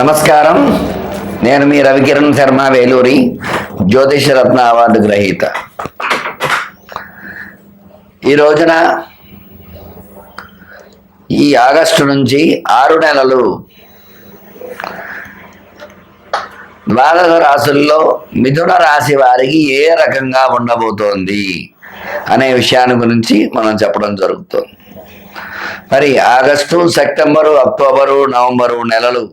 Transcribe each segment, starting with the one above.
నమస్కారం. నేను మీ రవికిరణ్ శర్మ వేలూరి జ్యోతిషరత్న అవార్డు గ్రహీత. ఈ రోజున ఈ ఆగస్టు నుంచి ఆరు నెలలు ద్వాదశ రాశుల్లో మిథున రాశి వారికి ఏ రకంగా ఉండబోతోంది అనే విషయాన్ని గురించి మనం చెప్పడం జరుగుతుంది. మరి ఆగస్టు సెప్టెంబరు అక్టోబరు నవంబరు నెలలు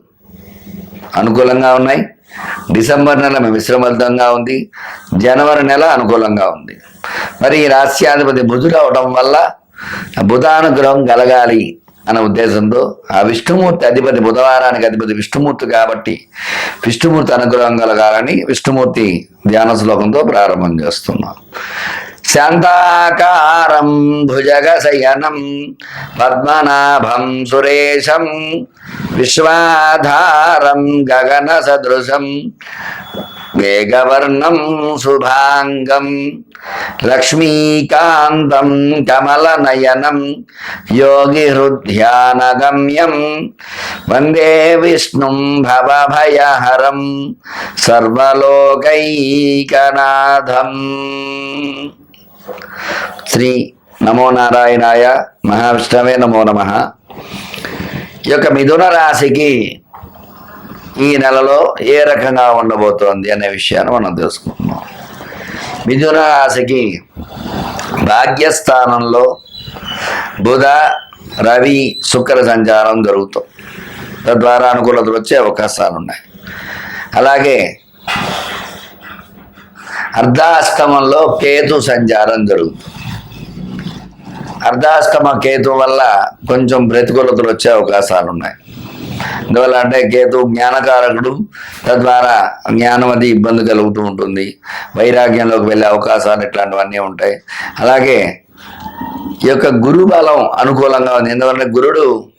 అనుకూలంగా ఉన్నాయి. డిసెంబర్ నెల మిశ్రమర్థంగా ఉంది. జనవరి నెల అనుకూలంగా ఉంది. మరి ఈ రాశ్యాధిపతి బుధుడు అవడం వల్ల బుధానుగ్రహం కలగాలి అనే ఉద్దేశంతో ఆ విష్ణుమూర్తి అధిపతి బుధవారానికి అధిపతి విష్ణుమూర్తి కాబట్టి విష్ణుమూర్తి అనుగ్రహం కలగాలని విష్ణుమూర్తి ధ్యాన శ్లోకంతో ప్రారంభం చేస్తున్నాం. శాంతాకారం భుజగశయనం పద్మనాభం సురేశం విశ్వాధారం గగన సదృశం వేగవర్ణం శుభాంగం లక్ష్మీకాంతం కమలనయనం యోగి హృద్యానగమ్యం వందే విష్ణుం భవభయహరం సర్వలోకైకనాథం శ్రీ నమో నారాయణాయ మహావిష్ణవే నమో నమ. ఈ యొక్క మిథున రాశికి ఈ నెలలో ఏ రకంగా ఉండబోతోంది అనే విషయాన్ని మనం తెలుసుకుంటున్నాం. మిథున రాశికి భాగ్యస్థానంలో బుధ రవి శుక్ర సంచారం జరుగుతుంది తద్వారా అనుకూలతలు వచ్చే అవకాశాలు ఉన్నాయి అలాగే అర్ధాష్టమంలో కేతు సంచారం జరుగుతుంది. అర్ధాష్టమ కేతు వల్ల కొంచెం ప్రతికూలతలు వచ్చే అవకాశాలు ఉన్నాయి అందువల్ల అంటే కేతు జ్ఞానకారకుడు తద్వారా జ్ఞానం అది ఇబ్బంది కలుగుతూ ఉంటుంది వైరాగ్యంలోకి వెళ్ళే అవకాశాలు ఇట్లాంటివన్నీ ఉంటాయి. అలాగే ఈ యొక్క గురు బలం అనుకూలంగా ఉంది. ఎందువలన గురుడు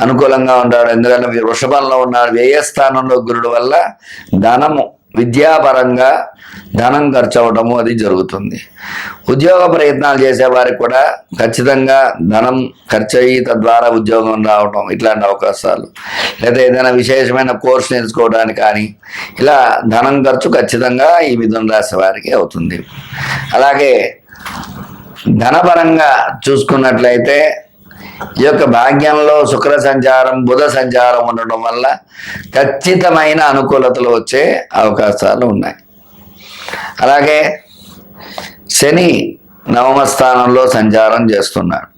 అనుకూలంగా ఉంటాడు? ఎందుకంటే వృషభంలో ఉన్నాడు? వ్యయస్థానంలో గురుడు వల్ల ధనము విద్యాపరంగా ధనం ఖర్చు అవటము అది జరుగుతుంది. ఉద్యోగ ప్రయత్నాలు చేసేవారికి కూడా ఖచ్చితంగా ధనం ఖర్చు అయ్యి తద్వారా ఉద్యోగం రావటం ఇట్లాంటి అవకాశాలు. లేదా ఏదైనా విశేషమైన కోర్సు నేర్చుకోవడానికి కానీ ఇలా ధనం ఖర్చు ఖచ్చితంగా ఈ మిథున రాశి వారికి అవుతుంది. అలాగే ధనపరంగా చూసుకున్నట్లయితే ఈ యొక్క భాగ్యంలో శుక్ర సంచారం బుధ సంచారం ఉండడం వల్ల ఖచ్చితమైన అనుకూలతలు వచ్చే అవకాశాలు ఉన్నాయి. అలాగే శని నవమ స్థానంలో సంచారం చేస్తున్నాడు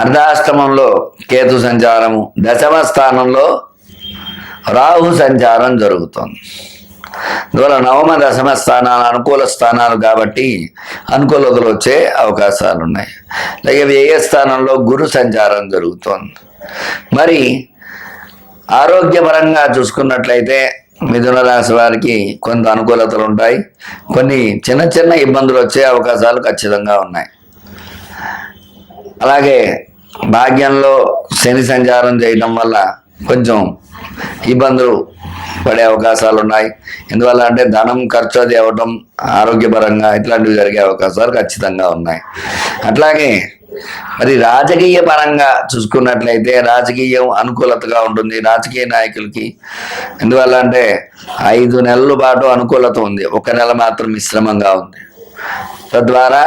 అర్ధాష్టమంలో కేతు సంచారము దశమ స్థానంలో రాహు సంచారం జరుగుతుంది. అందువల్ల నవమ దశమ స్థానాలు అనుకూల స్థానాలు కాబట్టి అనుకూలతలు వచ్చే అవకాశాలు ఉన్నాయి అలాగే వ్యయ స్థానంలో గురు సంచారం జరుగుతోంది. మరి ఆరోగ్యపరంగా చూసుకున్నట్లయితే మిథున రాశి వారికి కొంత అనుకూలతలు ఉంటాయి. కొన్ని చిన్న చిన్న ఇబ్బందులు వచ్చే అవకాశాలు ఖచ్చితంగా ఉన్నాయి. అలాగే భాగ్యంలో శని సంచారం చేయడం వల్ల కొంచెం ఇబ్బందులు పడే అవకాశాలు ఉన్నాయి. ఎందువల్ల అంటే ధనం ఖర్చు అది అవ్వటం ఆరోగ్యపరంగా ఇట్లాంటివి జరిగే అవకాశాలు ఖచ్చితంగా ఉన్నాయి. అట్లాగే మరి రాజకీయ పరంగా చూసుకున్నట్లయితే రాజకీయం అనుకూలతగా ఉంటుంది రాజకీయ నాయకులకి. ఎందువల్ల అంటే ఐదు నెలల పాటు అనుకూలత ఉంది. ఒక నెల మాత్రం మిశ్రమంగా ఉంది. తద్వారా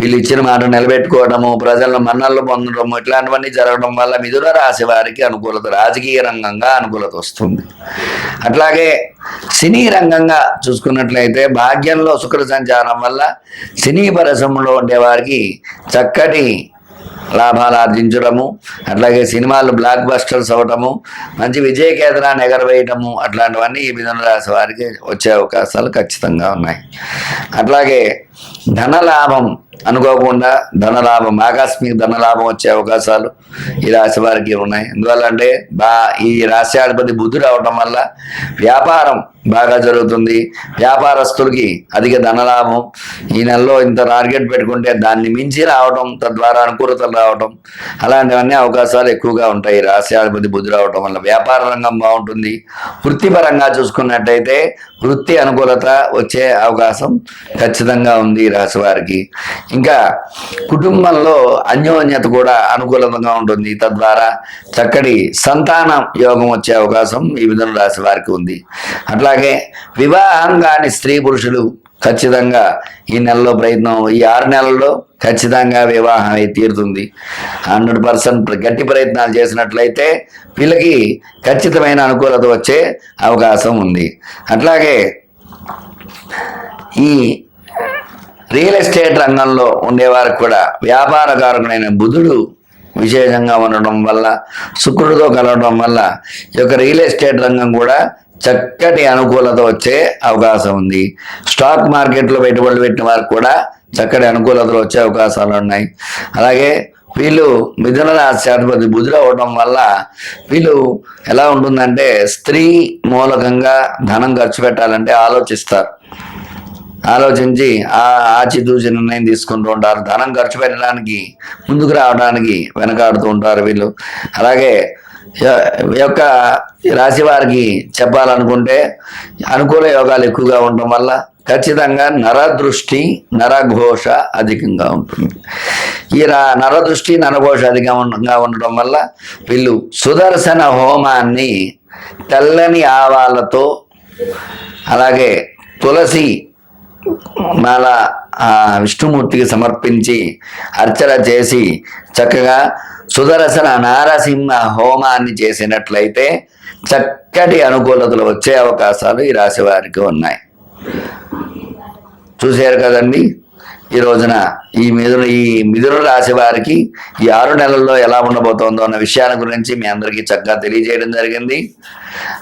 వీళ్ళు ఇచ్చిన మాట నిలబెట్టుకోవడము ప్రజలను మన్నలు పొందడము ఇట్లాంటివన్నీ జరగడం వల్ల మిథున రాశి వారికి అనుకూలత రాజకీయ రంగంగా అనుకూలత వస్తుంది. అట్లాగే సినీ రంగంగా చూసుకున్నట్లయితే భాగ్యంలో శుక్ర సంచారం వల్ల సినీ పరిశ్రమలో ఉండే వారికి చక్కటి లాభాలు ఆర్జించడము అట్లాగే సినిమాలు బ్లాక్ బస్టర్స్ అవ్వటము మంచి విజయ కేంద్రాన్ని ఎగరవేయటము అట్లాంటివన్నీ ఈ మిథున రాశి వారికి వచ్చే అవకాశాలు ఖచ్చితంగా ఉన్నాయి. అట్లాగే ధనలాభం అనుకోకుండా ధనలాభం ఆకస్మిక ధనలాభం వచ్చే అవకాశాలు ఈ రాశి వారికి ఉన్నాయి. ఎందువల్ల అంటే బా ఈ రాశ్యాధిపతి బుద్ధుడు రావటం వల్ల వ్యాపారం బాగా జరుగుతుంది. వ్యాపారస్తులకి అధిక ధనలాభం. ఈ నెలలో ఇంత టార్గెట్ పెట్టుకుంటే దాన్ని మించి రావడం తద్వారా అనుకూలతలు రావడం అలాంటివన్నీ అవకాశాలు ఎక్కువగా ఉంటాయి. రాశ్యాధిపతి బుద్ధి రావడం వల్ల వ్యాపార రంగం బాగుంటుంది. వృత్తిపరంగా చూసుకున్నట్టయితే వృత్తి అనుకూలత వచ్చే అవకాశం ఖచ్చితంగా ఉంది. ఈ రాశి వారికి. ఇంకా కుటుంబంలో అన్యోన్యత కూడా అనుకూలంగా ఉంటుంది. తద్వారా చక్కటి సంతాన యోగం వచ్చే అవకాశం ఈ మిథున రాశి వారికి ఉంది. అట్లాగే వివాహం కాని స్త్రీ పురుషులు ఖచ్చితంగా ఈ నెలలో ప్రయత్నం ఈ ఆరు నెలల్లో ఖచ్చితంగా వివాహం అయి తీరుతుంది. హండ్రెడ్ పర్సెంట్ గట్టి ప్రయత్నాలు చేసినట్లయితే వీళ్ళకి ఖచ్చితమైన అనుకూలత వచ్చే అవకాశం ఉంది. అట్లాగే ఈ రియల్ ఎస్టేట్ రంగంలో ఉండేవారికి కూడా వ్యాపారకారకుడైన బుధుడు విశేషంగా ఉండడం వల్ల శుక్రుడితో కలవడం వల్ల ఈ యొక్క రియల్ ఎస్టేట్ రంగం కూడా చక్కటి అనుకూలత వచ్చే అవకాశం ఉంది. స్టాక్ మార్కెట్లో పెట్టుబడులు పెట్టిన వారికి కూడా చక్కటి అనుకూలతలు వచ్చే అవకాశాలు ఉన్నాయి. అలాగే వీళ్ళు మిథున రాశి బుధుడు అవడం వల్ల వీళ్ళు ఎలా ఉంటుందంటే స్త్రీ మూలకంగా ధనం ఖర్చు పెట్టాలంటే ఆలోచిస్తారు. ఆలోచించి ఆ ఆచితూచి నిర్ణయం తీసుకుంటూ ఉంటారు. ధనం ఖర్చు పెట్టడానికి ముందుకు రావడానికి వెనకాడుతూ ఉంటారు వీళ్ళు. అలాగే యొక్క రాశి వారికి చెప్పాలనుకుంటే అనుకూల యోగాలు ఎక్కువగా ఉండటం వల్ల ఖచ్చితంగా నరదృష్టి నరఘోష అధికంగా ఉంటుంది. ఈ రా నరదృష్టి నరఘోష అధికంగా ఉండటం వల్ల వీళ్ళు సుదర్శన హోమాన్ని తెల్లని ఆవాలతో అలాగే తులసి మాల ఆ విష్ణుమూర్తికి సమర్పించి అర్చన చేసి చక్కగా సుదర్శన నారసింహ హోమాన్ని చేసినట్లయితే చక్కటి అనుకూలతలు వచ్చే అవకాశాలు ఈ రాశి వారికి ఉన్నాయి. చూశారు కదండి? ఈ రోజున ఈ మిథున ఈ మిథున రాశి వారికి ఈ ఆరు నెలల్లో ఎలా ఉండబోతోందో అన్న విషయాల గురించి మీ అందరికీ చక్కగా తెలియజేయడం జరిగింది.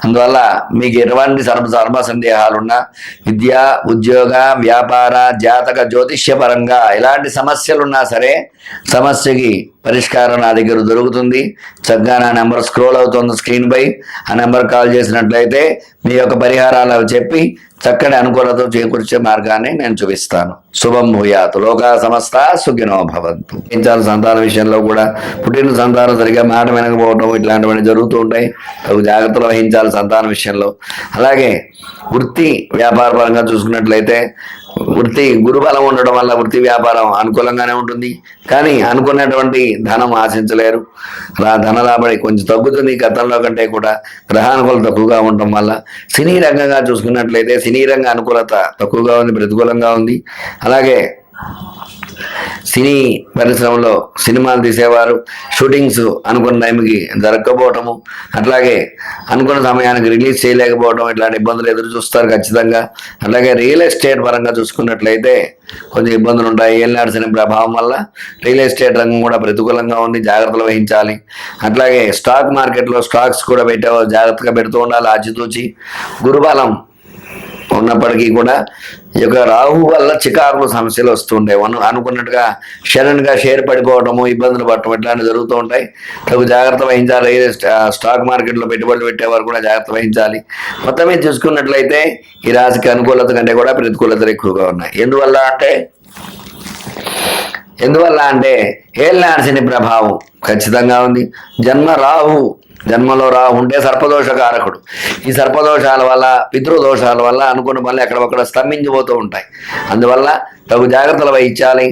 అందువల్ల మీకు ఎటువంటి సర్వ సర్వ సందేహాలున్నా విద్య ఉద్యోగ వ్యాపార జాతక జ్యోతిష్యపరంగా ఎలాంటి సమస్యలున్నా సరే సమస్యకి పరిష్కారం నా దగ్గర దొరుకుతుంది. చక్కగా నా నెంబర్ స్క్రోల్ అవుతుంది స్క్రీన్ పై. ఆ నెంబర్ కాల్ చేసినట్లయితే మీ యొక్క పరిహారాలు చెప్పి చక్కటి అనుకూలత చేకూర్చే మార్గాన్ని నేను చూపిస్తాను. శుభం భూయాత్. లోకా సమస్త సుఖినో భవంతు సంతాన విషయంలో కూడా పుట్టిన సంతానం సరిగా మాట వినకపోవటం ఇట్లాంటివన్నీ జరుగుతూ ఉంటాయి. తగు జాగ్రత్తలు వహించాలి సంతాన విషయంలో. అలాగే వృత్తి వ్యాపార పరంగా చూసుకున్నట్లయితే వృత్తి గురుబలం ఉండడం వల్ల వృత్తి వ్యాపారం అనుకూలంగానే ఉంటుంది. కానీ అనుకున్నటువంటి ధనం ఆశించలేరు. రా ధన రాబడి కొంచెం తగ్గుతుంది గతంలో కంటే కూడా. గ్రహానుకూలత తక్కువగా ఉండటం వల్ల సినీ రంగంగా చూసుకున్నట్లయితే సినీ రంగ అనుకూలత తక్కువగా ఉంది ప్రతికూలంగా ఉంది. అలాగే సినీ పరిశ్రమలో సినిమాలు తీసేవారు షూటింగ్స్ అనుకున్న టైంకి జరగకపోవటము అట్లాగే అనుకున్న సమయానికి రిలీజ్ చేయలేకపోవడం ఇట్లాంటి ఇబ్బందులు ఎదురు చూస్తారు ఖచ్చితంగా. అట్లాగే రియల్ ఎస్టేట్ పరంగా చూసుకున్నట్లయితే కొంచెం ఇబ్బందులు ఉంటాయి. ఏలినాడు శని ప్రభావం వల్ల రియల్ ఎస్టేట్ రంగం కూడా ప్రతికూలంగా ఉంది జాగ్రత్తలు వహించాలి. అట్లాగే స్టాక్ మార్కెట్లో స్టాక్స్ కూడా పెట్టే జాగ్రత్తగా పెడుతూ ఉండాలి. ఆచితూచి గురుబలం ఉన్నప్పటికీ కూడా ఈ యొక్క రాహు వల్ల చికారులు సమస్యలు వస్తుంటాయి. అను అనుకున్నట్టుగా షడన్గా షేర్ పడిపోవడము ఇబ్బందులు పడటం ఇట్లాంటివి జరుగుతూ ఉంటాయి. తగు జాగ్రత్త వహించాలి. స్టాక్ మార్కెట్లో పెట్టుబడులు పెట్టేవారు కూడా జాగ్రత్త వహించాలి. మొత్తం మీద చూసుకున్నట్లయితే ఈ రాశికి అనుకూలత కంటే కూడా ప్రతికూలతలు ఎక్కువగా ఉన్నాయి. ఎందువల్ల అంటే ఎందువల్ల అంటే ఏళ్ళ ప్రభావం ఖచ్చితంగా ఉంది. జన్మ రాహు జన్మలో రా ఉండే సర్పదోష కారకుడు ఈ సర్పదోషాల వల్ల పితృదోషాల వల్ల అనుకున్న పనులు ఎక్కడొక్కడ స్తంభించిపోతూ ఉంటాయి. అందువల్ల తగు జాగ్రత్తలు వహించాలి.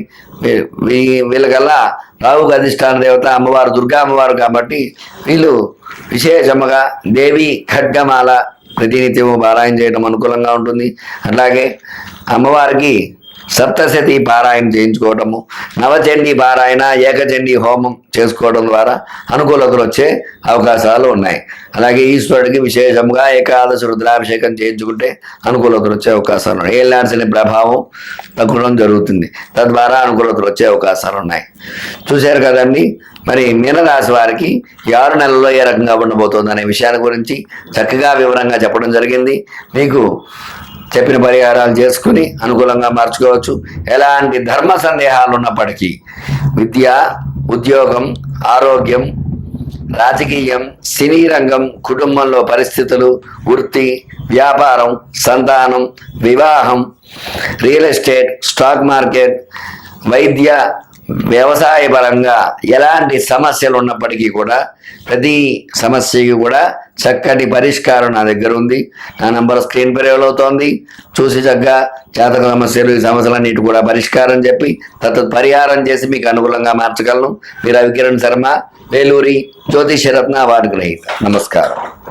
వీళ్ళకల్లా రావుకు అధిష్టాన దేవత అమ్మవారు దుర్గా అమ్మవారు కాబట్టి వీళ్ళు విశేషముగా దేవి ఖడ్గమాల ప్రతినిత్యము పారాయణ చేయడం అనుకూలంగా ఉంటుంది. అలాగే అమ్మవారికి సప్తశతి పారాయణ చేయించుకోవటము నవచండీ పారాయణ ఏకచండీ హోమం చేసుకోవడం ద్వారా అనుకూలతలు వచ్చే అవకాశాలు ఉన్నాయి. అలాగే ఈశ్వరుడికి విశేషంగా ఏకాదశి రుద్రాభిషేకం చేయించుకుంటే అనుకూలతలు వచ్చే అవకాశాలు ఉన్నాయి. ఏళ్ళాల్సిన ప్రభావం తగ్గడం జరుగుతుంది. తద్వారా అనుకూలతలు వచ్చే అవకాశాలు ఉన్నాయి. చూశారు కదండి మరి మీనరాశి వారికి ఆరు నెలల్లో ఏ రకంగా ఉండబోతోంది అనే విషయాల గురించి చక్కగా వివరంగా చెప్పడం జరిగింది. మీకు చెప్పిన పరిహారాలు చేసుకుని అనుకూలంగా మార్చుకోవచ్చు. ఎలాంటి ధర్మ సందేహాలు ఉన్నప్పటికీ విద్య ఉద్యోగం ఆరోగ్యం రాజకీయం సినీ రంగం కుటుంబంలో పరిస్థితులు వృత్తి వ్యాపారం సంతానం వివాహం రియల్ ఎస్టేట్ స్టాక్ మార్కెట్ వైద్య వ్యవసాయ పరంగా ఎలాంటి సమస్యలు ఉన్నప్పటికీ కూడా ప్రతి సమస్యకి కూడా చక్కటి పరిష్కారం నా దగ్గర ఉంది. నా నంబర్ స్క్రీన్ పై అవుతోంది. చూసి చక్కగా జాతక సమస్యలు ఈ సమస్యలన్నిటి కూడా పరిష్కారం చెప్పి తత్ పరిహారం చేసి మీకు అనుకూలంగా మార్చగలను. మీరు రవికిరణ్ శర్మ వేలూరి జ్యోతిషరత్న అవార్డు గ్రహీత. నమస్కారం.